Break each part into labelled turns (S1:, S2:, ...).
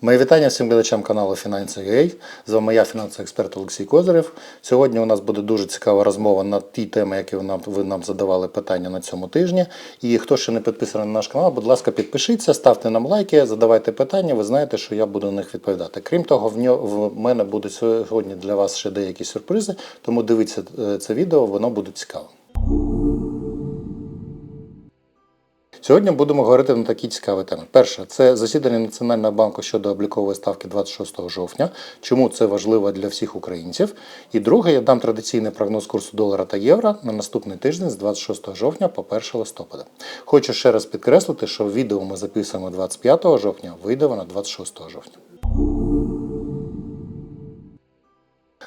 S1: Мої вітання всім глядачам каналу Finance.ua. З вами я, фінансовий експерт Олексій Козирєв. Сьогодні у нас буде дуже цікава розмова на ті теми, які ви нам, задавали питання на цьому тижні. І хто ще не підписаний на наш канал, будь ласка, підпишіться, ставте нам лайки, задавайте питання. Ви знаєте, що я буду на них відповідати. Крім того, в мене будуть сьогодні для вас ще деякі сюрпризи, тому дивіться е, це відео, воно буде цікавим. Сьогодні будемо говорити на такі цікаві теми. Перше, це засідання Національного банку щодо облікової ставки 26 жовтня. Чому це важливо для всіх українців? І друге, я дам традиційний прогноз курсу долара та євро на наступний тиждень з 26 жовтня по 1 листопада. Хочу ще раз підкреслити, що відео ми записуємо 25 жовтня, вийде воно 26 жовтня.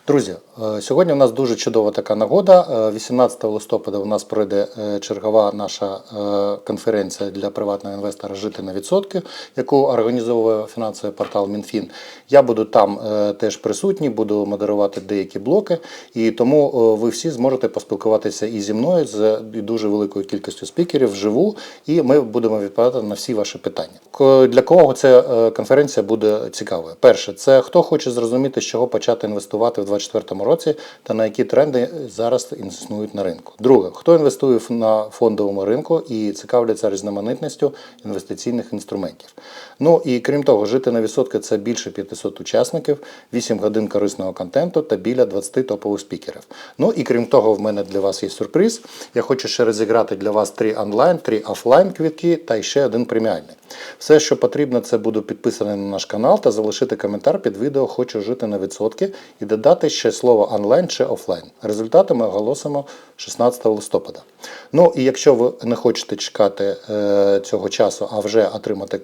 S1: Друзі, е, сьогодні у нас дуже чудова така нагода. Е, 18 листопада у нас пройде е, чергова наша е, конференція для приватного інвестора Жити на відсотки, яку організовує фінансовий портал МінФін. Я буду там е, теж присутній, буду модерувати деякі блоки, і тому е, ви всі зможете поспілкуватися і зі мною з дуже великою кількістю спікерів вживу, і ми будемо відповідати на всі ваші питання. Для кого ця е, конференція буде цікавою? Перше, це хто хоче зрозуміти, з чого почати інвестувати в 2024 році та на які тренди зараз існують на ринку. Друге, хто інвестує на фондовому ринку і цікавляться різноманітністю інвестиційних інструментів. Ну і крім того, жити на відсотки це більше 500 учасників, 8 годин корисного контенту та біля 20 топових спікерів. Ну і крім того, в мене для вас є сюрприз. Я хочу ще розіграти для вас три онлайн, три офлайн квітки та ще один преміальний. Все, що потрібно, це буду підписаний на наш канал та залишити коментар під відео Хочу жити на відсотки і додати ще слово онлайн чи офлайн. Результати ми оголосимо 16 листопада. Ну і якщо ви не хочете чекати е, цього часу, а вже отримати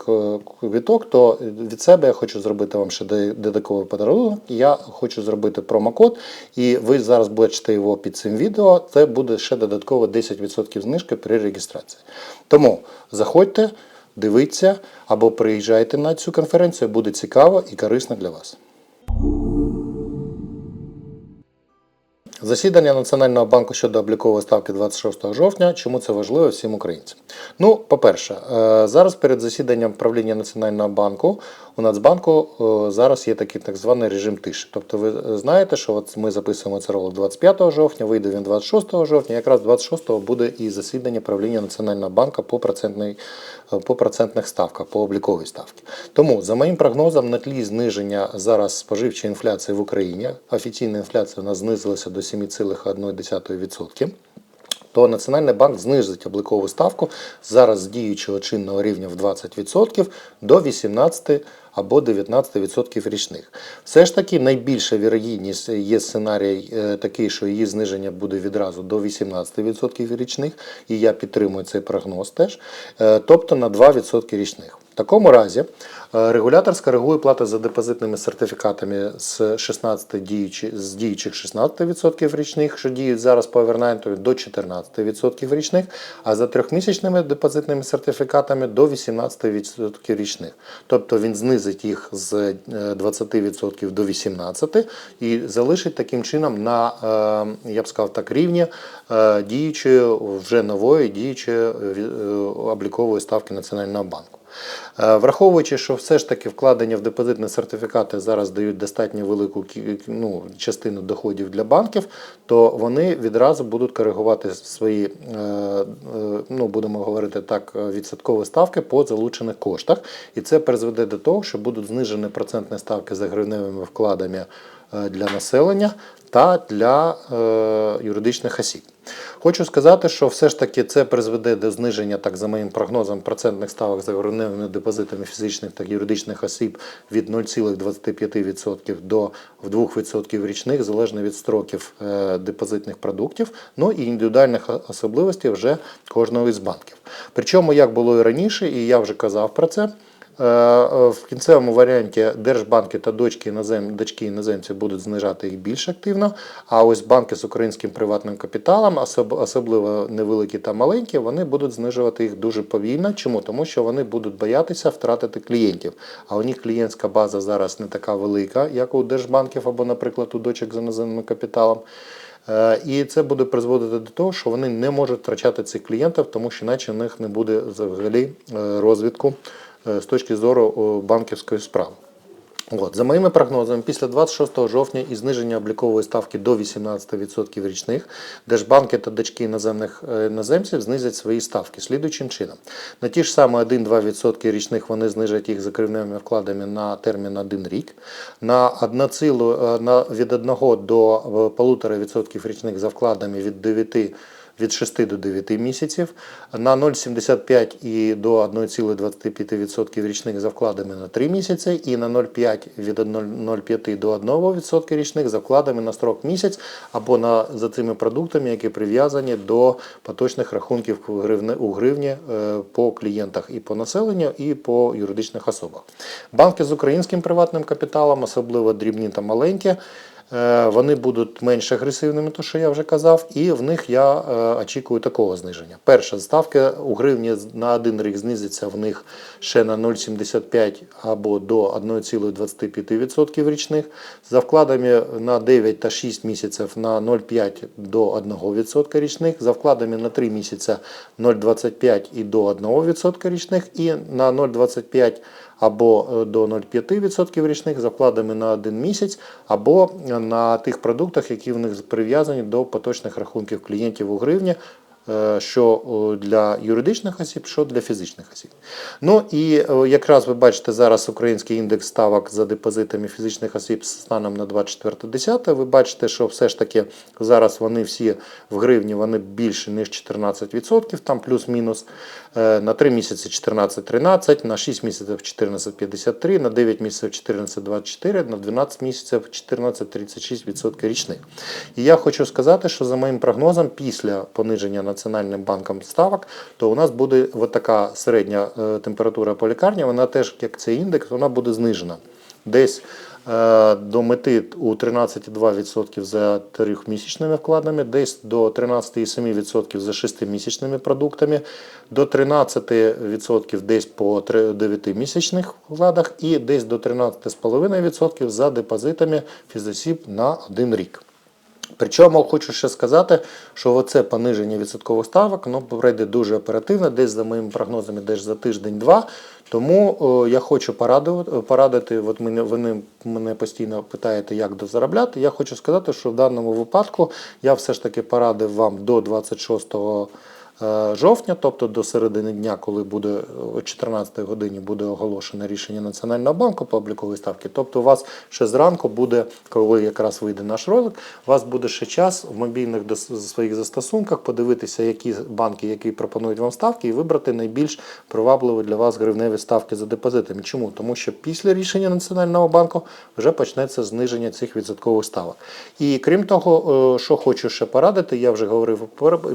S1: квіток, то від себе я хочу зробити вам ще додатковий подарунок. Я хочу зробити промокод, і ви зараз бачите його під цим відео. Це буде ще додатково 10% знижки при реєстрації. Тому заходьте. Дивіться або приїжджайте на цю конференцію, буде цікаво і корисно для вас. Засідання Національного банку щодо облікової ставки 26 жовтня. Чому це важливо всім українцям? Ну, по-перше, е, зараз перед засіданням правління Національного банку у Нацбанку е, зараз є такий так званий режим тиші. Тобто, ви знаєте, що от ми записуємо це ролик 25 жовтня, вийде він 26 жовтня. Якраз 26 буде і засідання правління Національного банку по е, по процентних ставках, по обліковій ставці. Тому, за моїм прогнозом, на тлі зниження зараз споживчої інфляції в Україні, офіційна інфляція у нас знизилася до 7,1%. То Національний банк знизить облікову ставку зараз з діючого чинного рівня в 20% до 18 або 19% річних. Все ж таки найбільша вірогідність є сценарій е, такий, що її зниження буде відразу до 18% річних, і я підтримую цей прогноз теж, Е, тобто на 2% річних. В такому разі е, регулятор скоригує плати за депозитними сертифікатами з 16 діючі, з діючих 16% річних, що діють зараз по овернайту, до 14% річних, а за трьохмісячними депозитними сертифікатами до 18% річних. Тобто він знизить їх з е, 20% до 18% і залишить таким чином на, е, я б сказав так, рівні е, діючої вже нової діючої е, е, облікової ставки Національного банку. Е, Враховуючи, що все ж таки вкладення в депозитні сертифікати зараз дають достатньо велику ну, частину доходів для банків, то вони відразу будуть коригувати свої, е, е, ну будемо говорити так, відсоткові ставки по залучених коштах. І це призведе до того, що будуть знижені процентні ставки за гривневими вкладами для населення та для е, юридичних осіб. Хочу сказати, що все ж таки це призведе до зниження, так за моїм прогнозом, процентних ставок за гривневими депозитами фізичних та юридичних осіб від 0,25% до 2% річних, залежно від строків е, депозитних продуктів, ну і індивідуальних особливостей вже кожного із банків. Причому, як було і раніше, і я вже казав про це. Е, е, В кінцевому варіанті держбанки та дочки інозем, дочки іноземців будуть знижати їх більш активно. А ось банки з українським приватним капіталом, особливо невеликі та маленькі, вони будуть знижувати їх дуже повільно. Чому? Тому що вони будуть боятися втратити клієнтів. А у них клієнтська база зараз не така велика, як у держбанків або, наприклад, у дочок з іноземним капіталом. Е, І це буде призводити до того, що вони не можуть втрачати цих клієнтів, тому що іначе в них не буде взагалі розвитку е, з точки зору банківської справи. От, за моїми прогнозами, після 26 жовтня і зниження облікової ставки до 18% річних, держбанки та дочки іноземних е, іноземців знизять свої ставки слідуючим чином. На ті ж саме 1-2% річних вони знижать їх закривними вкладами на термін 1 рік. На 1 цілу, е, на, від 1 до е, 1,5% річних за вкладами від 9 від 6 до 9 місяців, на 0,75 і до 1,25% річних за вкладами на 3 місяці, і на 0,5 від 0,5 до 1% річних за вкладами на строк місяць або на, за цими продуктами, які прив'язані до поточних рахунків у гривні, е, по клієнтах і по населенню, і по юридичних особах. Банки з українським приватним капіталом, особливо дрібні та маленькі, Вони будуть менш агресивними, то що я вже казав, і в них я е, очікую такого зниження. Перша ставка у гривні на один рік знизиться в них ще на 0,75 або до 1,25% річних. За вкладами на 9 та 6 місяців на 0,5 до 1% річних. За вкладами на 3 місяці 0,25 і до 1% річних. І на 0,25 або е, до 0,5% річних за вкладами на один місяць, або на тих продуктах, які в них прив'язані до поточних рахунків клієнтів у гривні, е, що е, для юридичних осіб, що для фізичних осіб. Ну і е, якраз ви бачите зараз український індекс ставок за депозитами фізичних осіб станом на 24.10. Ви бачите, що все ж таки зараз вони всі в гривні вони більше ніж 14%, там плюс-мінус. Е, На 3 місяці 14-13, на 6 місяців 14,53, на 9 місяців 14,24, на 12 місяців 14,36% річних. І я хочу сказати, що за моїм прогнозом, після пониження Національним банком ставок, то у нас буде от така середня е, температура по лікарні, вона теж, як цей індекс, вона буде знижена. Десь е, до мети у 13,2% за трьохмісячними вкладами, десь до 13,7% за шестимісячними продуктами, до 13% десь по 9-місячних вкладах і десь до 13,5% за депозитами фізосіб на один рік. Причому хочу ще сказати, що оце пониження відсоткових ставок воно пройде дуже оперативно, десь за моїми прогнозами, десь за тиждень-два. Тому о, я хочу порадити, порадити от мене, вони мене постійно питаєте, як дозаробляти. Я хочу сказати, що в даному випадку я все ж таки порадив вам до 26 е, жовтня, тобто до середини дня, коли буде о 14 годині буде оголошено рішення Національного банку по обліковій ставці. Тобто у вас ще зранку буде, коли якраз вийде наш ролик, у вас буде ще час в мобільних своїх застосунках подивитися, які банки, які пропонують вам ставки, і вибрати найбільш привабливі для вас гривневі ставки за депозитами. Чому? Тому що після рішення Національного банку вже почнеться зниження цих відсоткових ставок. І крім того, е, що хочу ще порадити, я вже говорив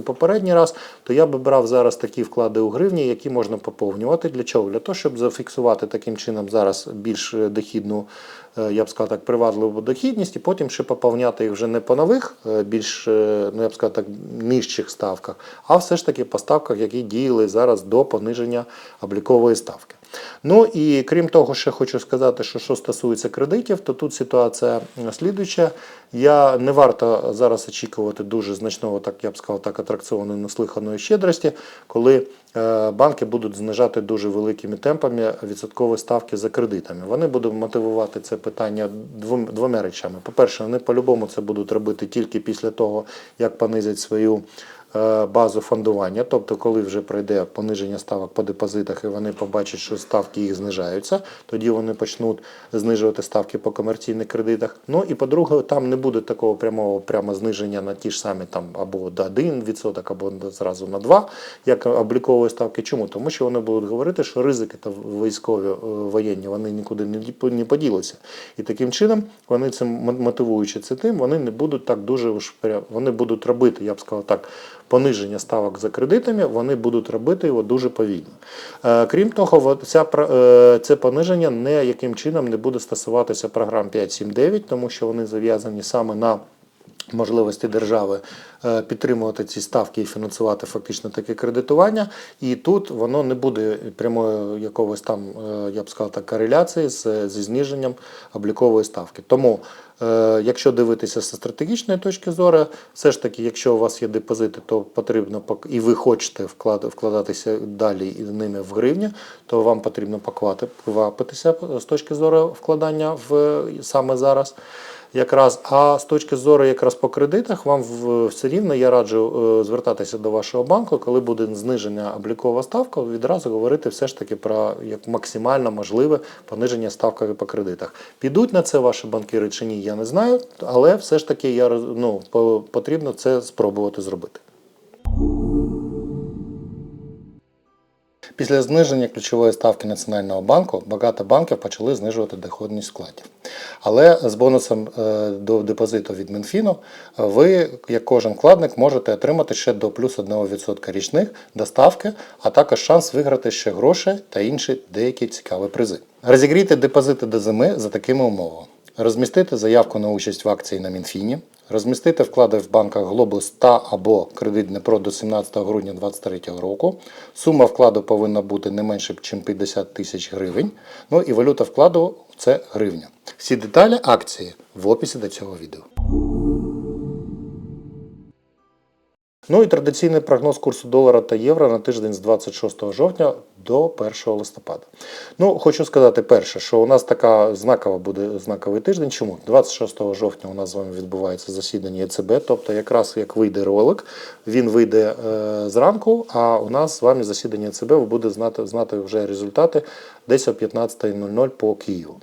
S1: попередній раз, то я би брав зараз такі вклади у гривні, які можна поповнювати. Для чого? Для того, щоб зафіксувати таким чином зараз більш е, дохідну, я б сказав так, привабливу дохідність, і потім ще поповняти їх вже не по нових, е, більш, е, ну я б сказав так, нижчих ставках, а все ж таки по ставках, які діяли зараз до пониження облікової ставки. Ну і крім того, ще хочу сказати, що що стосується кредитів, то тут ситуація слідуюча. Я не варто зараз очікувати дуже значного, так я б сказав, так атракціону неслиханої щедрості, коли е, банки будуть знижати дуже великими темпами відсоткові ставки за кредитами. Вони будуть мотивувати це питання двом, двома речами. По-перше, вони по-любому це будуть робити тільки після того, як понизять свою е, базу фондування, тобто, коли вже пройде пониження ставок по депозитах, і вони побачать, що ставки їх знижаються, тоді вони почнуть знижувати ставки по комерційних кредитах. Ну і по-друге, там не буде такого прямого прямо зниження на ті ж самі там або до 1%, або зразу на 2%, як облікової ставки. Чому? Тому що вони будуть говорити, що ризики та військові е, воєнні вони нікуди не ді- не поділися. І таким чином вони цим мо- мотивуючи це тим, вони не будуть так дуже уж вони будуть робити, я б сказав так, пониження ставок за кредитами, вони будуть робити його дуже повільно. Е, Крім того, ця, е, це пониження ніяким чином не буде стосуватися програм 5.7.9, тому що вони зав'язані саме на можливості держави е, підтримувати ці ставки і фінансувати фактично таке кредитування. І тут воно не буде прямої якогось там, е, я б сказав так, кореляції з, зі зниженням облікової ставки. Тому, е, якщо дивитися з стратегічної точки зору, все ж таки, якщо у вас є депозити, то потрібно і ви хочете вкладатися далі ними в гривні, то вам потрібно поквапитися з точки зору вкладання в саме зараз якраз. А з точки зору якраз по кредитах, вам все рівно я раджу е, звертатися до вашого банку, коли буде зниження облікова ставка, відразу говорити все ж таки про як максимально можливе пониження ставки по кредитах. Підуть на це ваші банкіри чи ні, я не знаю, але все ж таки я ну, по- потрібно це спробувати зробити. Після зниження ключової ставки Національного банку багато банків почали знижувати доходність вкладів. Але з бонусом е, до депозиту від Мінфіну е, ви, як кожен вкладник, можете отримати ще до плюс 1% річних до ставки, а також шанс виграти ще гроші та інші деякі цікаві призи. Розігрійте депозити до зими за такими умовами. Розмістити заявку на участь в акції на Мінфіні, розмістити вклади в банках Глобус та або кредит про до 17 грудня 2023 року. Сума вкладу повинна бути не менше, ніж 50 тисяч гривень. Ну і валюта вкладу це гривня. Всі деталі акції в описі до цього відео. Ну і традиційний прогноз курсу долара та євро на тиждень з 26 жовтня до 1 листопада. Ну, хочу сказати перше, що у нас така знакова буде знаковий тиждень. Чому? 26 жовтня у нас з вами відбувається засідання ЕЦБ, тобто якраз як вийде ролик, він вийде е, зранку, а у нас з вами засідання ЕЦБ, ви будете знати, знати вже результати десь о 15.00 по Києву.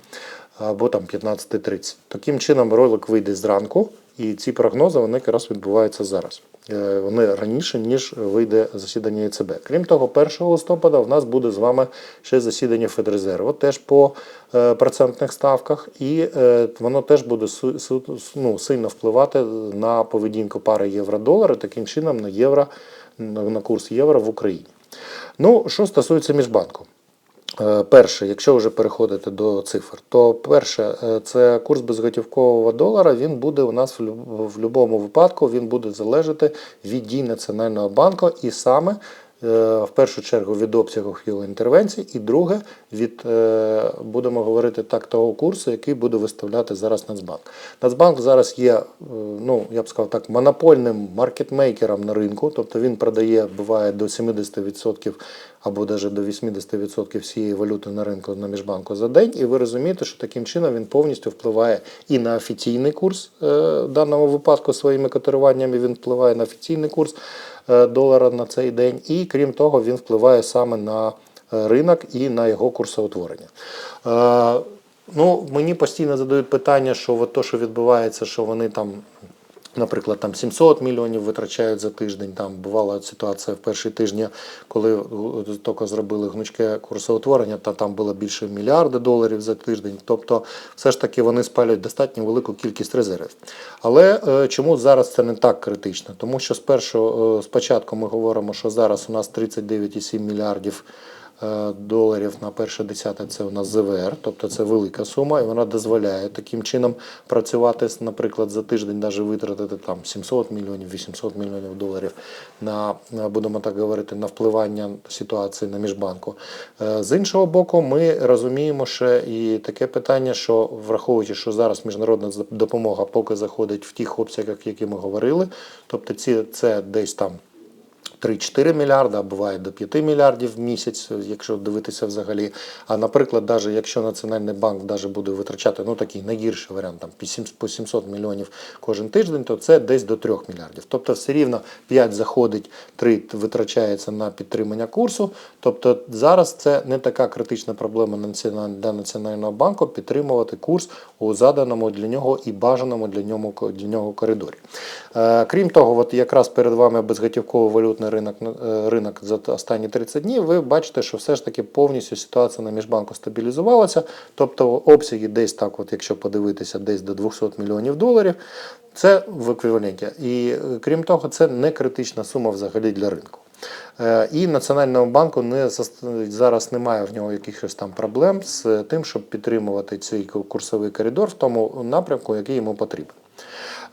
S1: Або там 15.30. Таким чином ролик вийде зранку, і ці прогнози вони якраз відбуваються зараз. Е, Вони раніше, ніж вийде засідання ЕЦБ. Крім того, 1 листопада в нас буде з вами ще засідання Федрезерву, теж по е, процентних ставках, і е, воно теж буде ну, сильно впливати на поведінку пари євро-долара, таким чином на євро, на курс євро в Україні. Ну, що стосується міжбанку. Е, Перше, якщо вже переходити до цифр, то перше, е, це курс безготівкового долара. Він буде у нас в будь-якому випадку він буде залежати від дій Національного банку і саме в першу чергу від обсягу його інтервенцій, і друге від е, будемо говорити так того курсу, який буде виставляти зараз Нацбанк. Нацбанк зараз є, е, ну я б сказав так, монопольним маркетмейкером на ринку, тобто він продає, буває до 70% або навіть до 80% всієї валюти на ринку на міжбанку за день. І ви розумієте, що таким чином він повністю впливає і на офіційний курс е, в даному випадку своїми котируваннями він впливає на офіційний курс е, долара на цей день, і крім того, він впливає саме на е, ринок і на його курсоутворення. Е, Ну, мені постійно задають питання, що от то, що відбувається, що вони там Наприклад, там 700 мільйонів витрачають за тиждень. Там бувала ситуація в перші тижні, коли тільки зробили гнучке курсоутворення, та там було більше мільярда доларів за тиждень. Тобто, все ж таки вони спалюють достатньо велику кількість резервів. Але е, чому зараз це не так критично? Тому що спершу, е, спочатку ми говоримо, що зараз у нас 39,7 мільярдів доларів на перше десяте це у нас ЗВР, тобто це велика сума, і вона дозволяє таким чином працювати, наприклад, за тиждень, навіть витратити там 700 мільйонів, 800 мільйонів доларів на, на, будемо так говорити, на впливання ситуації на міжбанку. Е, З іншого боку, ми розуміємо ще і таке питання, що враховуючи, що зараз міжнародна допомога поки заходить в тих обсягах, які ми говорили, тобто ці це десь там. 3-4 мільярди, а буває до 5 мільярдів в місяць, якщо дивитися взагалі. А наприклад, навіть якщо Національний банк даже буде витрачати ну такий найгірший варіант, там по 700 мільйонів кожен тиждень, то це десь до 3 мільярдів. Тобто все рівно 5 заходить, 3 витрачається на підтримання курсу. Тобто зараз це не така критична проблема для Національного банку підтримувати курс у заданому для нього і бажаному для нього, для нього коридорі. Е, Крім того, от якраз перед вами безготівковий валютний ринок, е, ринок за останні 30 днів, ви бачите, що все ж таки повністю ситуація на міжбанку стабілізувалася. Тобто обсяги десь так, от якщо подивитися, десь до 200 мільйонів доларів. Це в еквіваленті. І е, крім того, це не критична сума взагалі для ринку. Е, І Національному банку не зараз немає в нього якихось там проблем з тим, щоб підтримувати цей курсовий коридор в тому напрямку, який йому потрібен.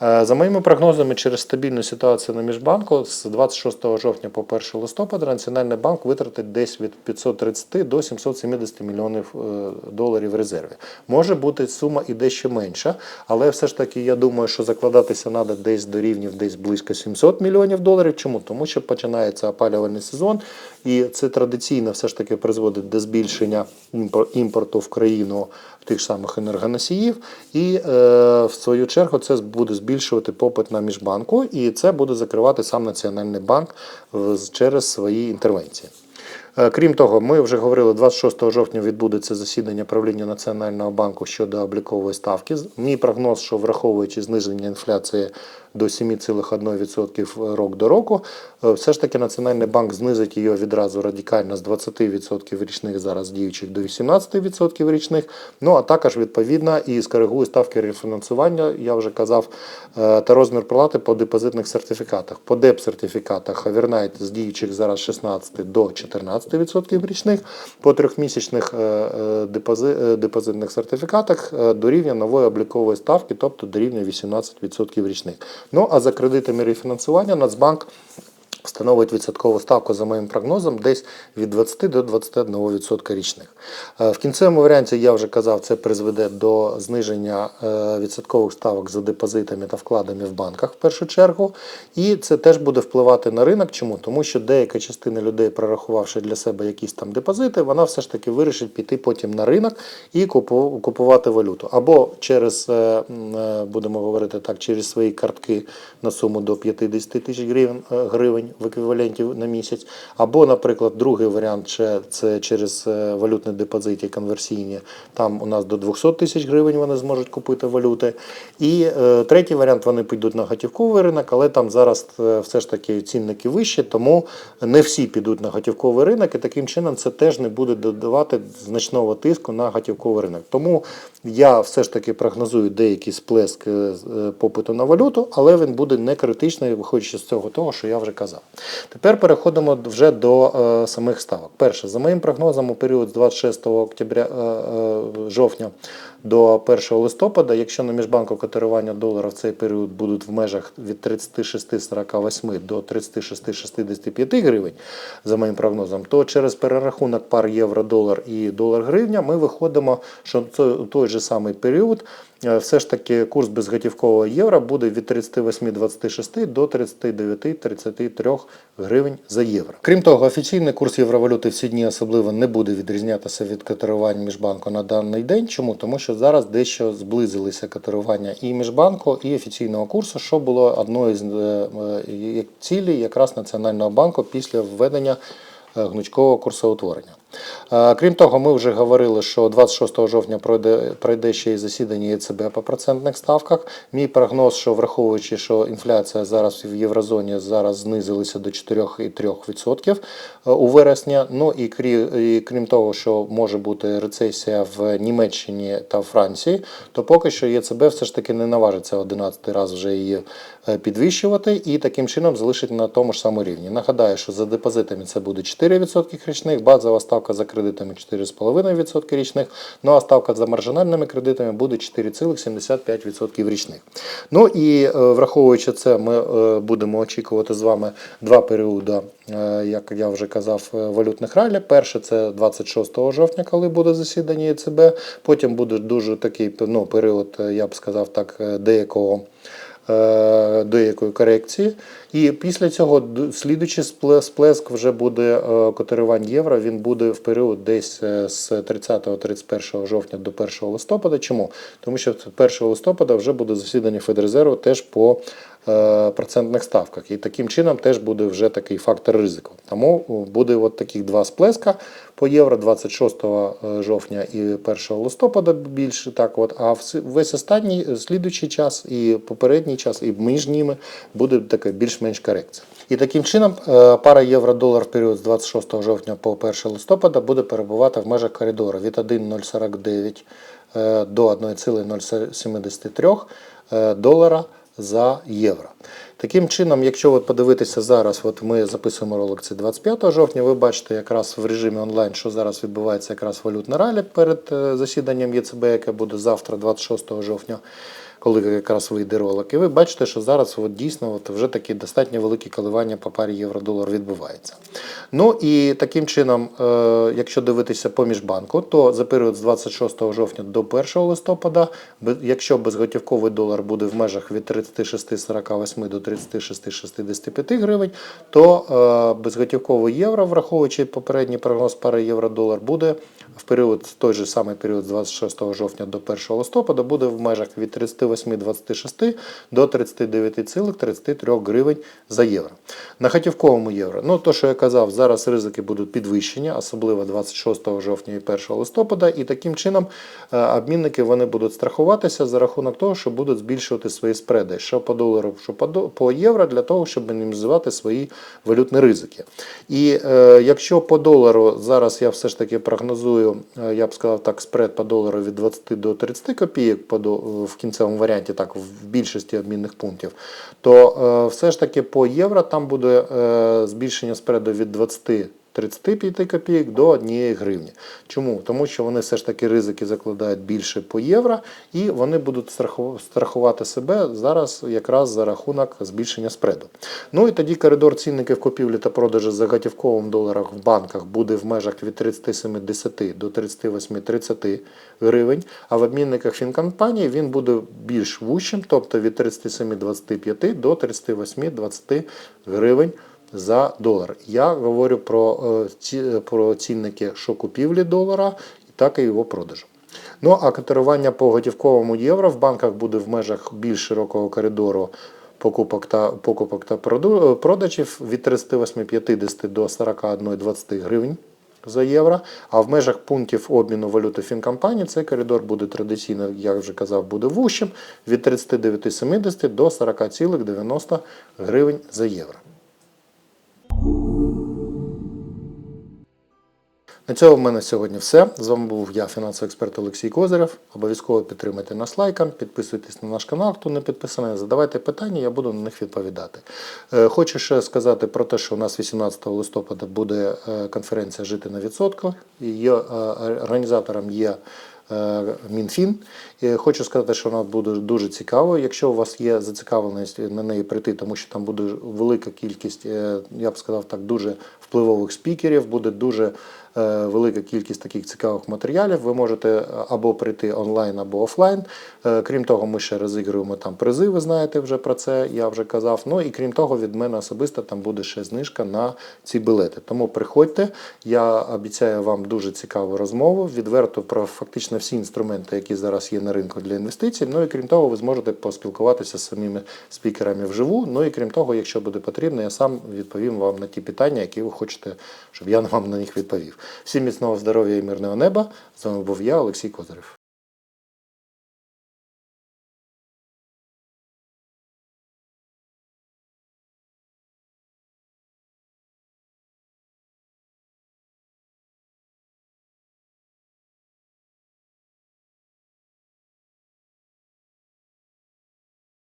S1: Е, За моїми прогнозами, через стабільну ситуацію на міжбанку з 26 жовтня по 1 листопада Національний банк витратить десь від 530 до 770 мільйонів е, доларів резервів. Може бути сума і дещо менша, але все ж таки я думаю, що закладатися треба десь до рівнів десь близько 700 мільйонів доларів. Чому? Тому що починається опалювальний сезон, і це традиційно все ж таки призводить до збільшення імпорту в країну тих самих енергоносіїв, і е, в свою чергу це буде збільшувати попит на міжбанку, і це буде закривати сам Національний банк через свої інтервенції. Е, Крім того, ми вже говорили, 26 жовтня відбудеться засідання правління Національного банку щодо облікової ставки. Мій прогноз, що враховуючи зниження інфляції до 7,1% рок до року, е, все ж таки Національний банк знизить її відразу радикально з 20% річних зараз діючих до 18% річних. Ну а також відповідно і скоригує ставки рефінансування, я вже казав, е, та розмір плати по депозитних сертифікатах. По деп-сертифікатах овернайт з діючих зараз 16 до 14% річних, по трьохмісячних е, е, депози- е, депозитних сертифікатах е, до рівня нової облікової ставки, тобто до рівня 18% річних. Ну а за кредитами рефінансування Нацбанк Встановить відсоткову ставку за моїм прогнозом десь від 20 до 21% річних. Е, В кінцевому варіанті я вже казав, це призведе до зниження е, відсоткових ставок за депозитами та вкладами в банках в першу чергу. І це теж буде впливати на ринок. Чому? Тому що деяка частина людей, прорахувавши для себе якісь там депозити, вона все ж таки вирішить піти потім на ринок і купувати валюту. Або через, е, будемо говорити так, через свої картки на суму до 50 тисяч гривень в еквіваленті на місяць. Або, наприклад, другий варіант це, це через е, валютні депозити конверсійні. Там у нас до 200 тисяч гривень вони зможуть купити валюти. І е, третій варіант вони підуть на готівковий ринок, але там зараз е, все ж таки цінники вищі, тому не всі підуть на готівковий ринок, і таким чином це теж не буде додавати значного тиску на готівковий ринок. Тому я все ж таки прогнозую деякий сплеск е, попиту на валюту, але він буде не критичний, виходячи з цього того, що я вже казав. Тепер переходимо вже до е, самих ставок. Перше, за моїм прогнозом, у період з 26 октября, е, е, жовтня до 1 листопада, якщо на міжбанку котирування долара в цей період будуть в межах від 36,48 до 36,65 гривень, за моїм прогнозом, то через перерахунок пар євро-долар і долар-гривня ми виходимо, що той же самий період все ж таки курс безготівкового євро буде від 38,26 до 39,33 гривень за євро. Крім того, офіційний курс євровалюти в ці дні особливо не буде відрізнятися від котирувань міжбанку на даний день. Чому? Тому що зараз дещо зблизилися котирування і міжбанку, і офіційного курсу, що було одною з е, е, цілей якраз Національного банку після введення е, гнучкового курсоутворення. Е, Крім того, ми вже говорили, що 26 жовтня пройде, пройде ще й засідання ЄЦБ по процентних ставках. Мій прогноз, що враховуючи, що інфляція зараз в єврозоні зараз знизилася до 4,3% е, у вересня. Ну і і крім того, що може бути рецесія в Німеччині та Франції, то поки що ЄЦБ все ж таки не наважиться 11 раз вже її е, підвищувати і таким чином залишить на тому ж самому рівні. Нагадаю, що за депозитами це буде 4% річних, базова ставка за кредитами 4,5% річних, ну а ставка за маржинальними кредитами буде 4,75% річних. Ну і е, враховуючи це, ми е, будемо очікувати з вами два періоди, е, як я вже казав, валютних ралі. Перше це 26 жовтня, коли буде засідання ЄЦБ. Потім буде дуже такий ну, період, я б сказав так, деякого деякої корекції. І після цього слідуючий спле- сплеск вже буде е, котирувань євро. Він буде в період десь е, з 30-31 жовтня до 1 листопада. Чому? Тому що 1 листопада вже буде засідання Федрезерву теж по е, процентних ставках. І таким чином теж буде вже такий фактор ризику. Тому буде от таких два сплеска по євро 26 жовтня і 1 листопада більше так. От, а весь останній е, слідуючий час і попередній час, і між ними буде така більш-менш корекція. І таким чином е, пара євро-долар в період з 26 жовтня по 1 листопада буде перебувати в межах коридору від 1,049 е, до 1,073 е, долара за євро. Таким чином, якщо от подивитися зараз, от ми записуємо ролик це 25 жовтня, ви бачите якраз в режимі онлайн, що зараз відбувається якраз валютна ралі перед е, засіданням ЄЦБ, яке буде завтра, 26 жовтня, коли якраз вийде ролик. І ви бачите, що зараз от дійсно от вже такі достатньо великі коливання по парі євро-долар відбуваються. Ну і таким чином, е, якщо дивитися поміж банку, то за період з 26 жовтня до 1 листопада, якщо безготівковий долар буде в межах від 36,48 до 36,65 гривень, то е, безготівковий євро, враховуючи попередній прогноз пари євро-долар, буде в період, той же самий період з 26 жовтня до 1 листопада, буде в межах від 38,26 до 39,33 гривень за євро. На готівковому євро, ну то, що я казав, зараз ризики будуть підвищені, особливо 26 жовтня і 1 листопада, і таким чином е, обмінники вони будуть страхуватися за рахунок того, що будуть збільшувати свої спреди, що по долару, що по, євро, для того, щоб мінімізувати свої валютні ризики. І е, якщо по долару зараз я все ж таки прогнозую, е, я б сказав так, спред по долару від 20 до 30 копійок в кінцевому варіанті, так в більшості обмінних пунктів, то е, все ж таки по євро там буде е, збільшення спреду від 20 35 копійок до 1 гривні. Чому? Тому що вони все ж таки ризики закладають більше по євро, і вони будуть страхувати себе зараз якраз за рахунок збільшення спреду. Ну і тоді коридор цінників купівлі та продажу за готівковим доларах в банках буде в межах від 37,10 до 38,30 гривень, а в обмінниках фінкомпанії він буде більш вущим, тобто від 37,25 до 38,20 гривень за долар. Я говорю про, е, про цінники що купівлі долара, так і його продажу. Ну а котирування по готівковому євро в банках буде в межах більш широкого коридору покупок та покупок та е, продажів від 38,50 до 41,20 гривень за євро. А в межах пунктів обміну валюти фінкомпанії цей коридор буде традиційно, як вже казав, буде вущим від 39,70 до 40,90 гривень за євро. На цьому в мене сьогодні все. З вами був я, фінансовий експерт Олексій Козирев. Обов'язково підтримайте нас лайком, підписуйтесь на наш канал, хто не підписаний, задавайте питання, я буду на них відповідати. Е, Хочу ще сказати про те, що у нас 18 листопада буде е, конференція Жити на відсотку. Її е, організатором є Мінфін. Хочу сказати, що вона буде дуже цікавою. Якщо у вас є зацікавленість на неї прийти, тому що там буде велика кількість, я б сказав так, дуже впливових спікерів, буде дуже велика кількість таких цікавих матеріалів. Ви можете або прийти онлайн, або офлайн. Е, Крім того, ми ще розігруємо там призи, ви знаєте вже про це, я вже казав. Ну і крім того, від мене особисто там буде ще знижка на ці білети. Тому приходьте. Я обіцяю вам дуже цікаву розмову, відверто про фактично всі інструменти, які зараз є на ринку для інвестицій. Ну і крім того, ви зможете поспілкуватися з самими спікерами вживу. Ну і крім того, якщо буде потрібно, я сам відповім вам на ті питання, які ви хочете, щоб я вам на них відповів. Всім міцного здоров'я і мирного неба. З вами був я, Олексій Козирев.